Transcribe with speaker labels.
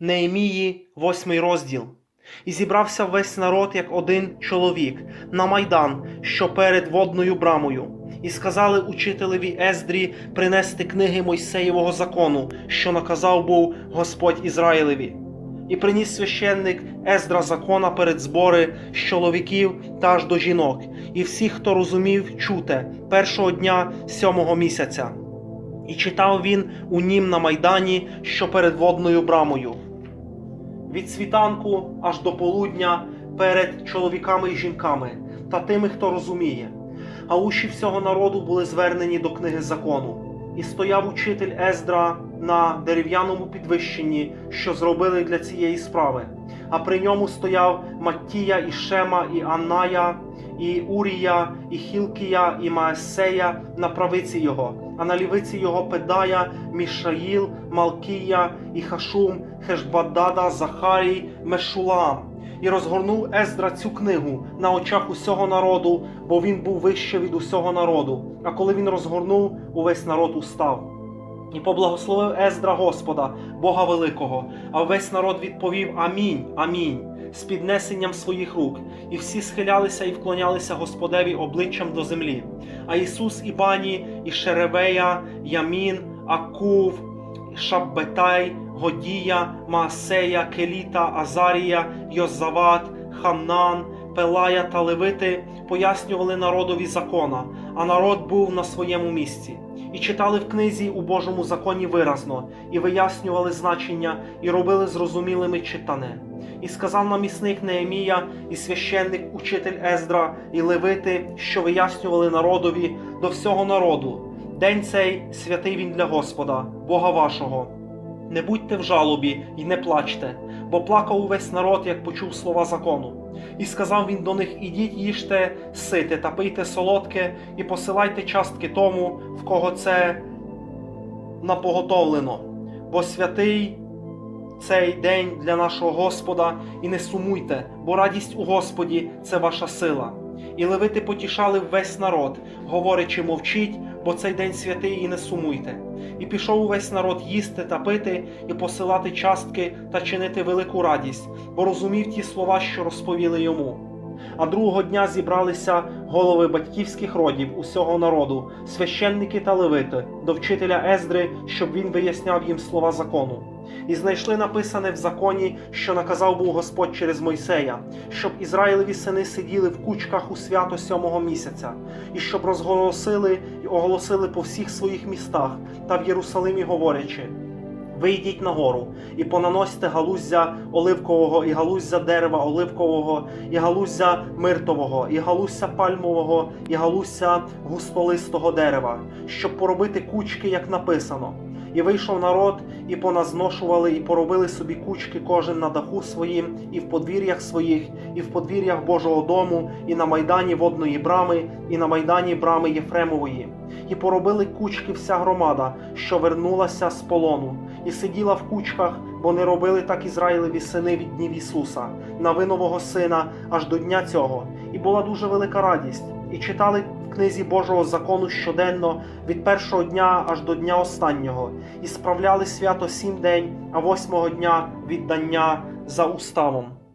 Speaker 1: Неемії, восьмий розділ. І зібрався весь народ як один чоловік на майдан, що перед водною брамою, і сказали учителеві Ездрі принести книги Мойсеєвого закону, що наказав був Господь Ізраїлеві. І приніс священник Ездра закона перед збори з чоловіків та аж до жінок, і всіх, хто розумів чуте першого дня сьомого місяця. І читав він у нім на майдані, що перед водною брамою. Від світанку аж до полудня перед чоловіками і жінками та тими, хто розуміє. А уші всього народу були звернені до книги закону. І стояв учитель Ездра на дерев'яному підвищенні, що зробили для цієї справи. А при ньому стояв Маттія, і Шема, і Анная, і Урія, і Хілкія, і Маесея на правиці його, а на лівиці його Педая, Мішаїл, Малкія, і Хашум, Хешбадада, Захарій, Мешулам. І розгорнув Ездра цю книгу на очах усього народу, бо він був вище від усього народу. А коли він розгорнув, увесь народ устав. І поблагословив Ездра Господа, Бога Великого, а весь народ відповів Амінь, Амінь, з піднесенням своїх рук, і всі схилялися і вклонялися Господеві обличчям до землі. А Ісус і Бані, і Шеревея, Ямін, Акув, Шаббетай, Годія, Маасея, Келіта, Азарія, Йозават, Ханнан, Пелая та Левити пояснювали народові закона, а народ був на своєму місці. І читали в книзі у Божому законі виразно, і вияснювали значення, і робили зрозумілими читане. І сказав намісник Неемія, і священник, учитель Ездра, і левити, що вияснювали народові до всього народу. День цей святий він для Господа, Бога вашого. Не будьте в жалобі і не плачте, бо плакав увесь народ, як почув слова закону. І сказав він до них: Ідіть, їжте, сите та пийте солодке, і посилайте частки тому, в кого це напоготовлено, бо святий цей день для нашого Господа, і не сумуйте, бо радість у Господі це ваша сила. І левити потішали весь народ, говорячи, мовчіть, бо цей день святий і не сумуйте. І пішов увесь народ їсти та пити, і посилати частки та чинити велику радість, бо розумів ті слова, що розповіли йому. А другого дня зібралися голови батьківських родів усього народу, священники та левити, до вчителя Ездри, щоб він виясняв їм слова закону. І знайшли написане в законі, що наказав був Господь через Мойсея, щоб Ізраїлеві сини сиділи в кучках у свято сьомого місяця, і щоб розголосили і оголосили по всіх своїх містах та в Єрусалимі говорячи. Вийдіть на гору і понаносьте галуздя оливкового, і галуздя дерева оливкового, і галуздя миртового, і галуздя пальмового, і галуздя густолистого дерева, щоб поробити кучки, як написано. І вийшов народ, і поназношували, і поробили собі кучки кожен на даху своїм, і в подвір'ях своїх, і в подвір'ях Божого дому, і на майдані водної брами, і на майдані брами Єфремової. І поробили кучки вся громада, що вернулася з полону, і сиділа в кучках, бо не робили так Ізраїлеві сини від днів Ісуса, навинового сина, аж до дня цього. І була дуже велика радість. І читали книзі Божого закону щоденно від першого дня аж до дня останнього, і справляли свято сім день, а восьмого дня віддання за уставом.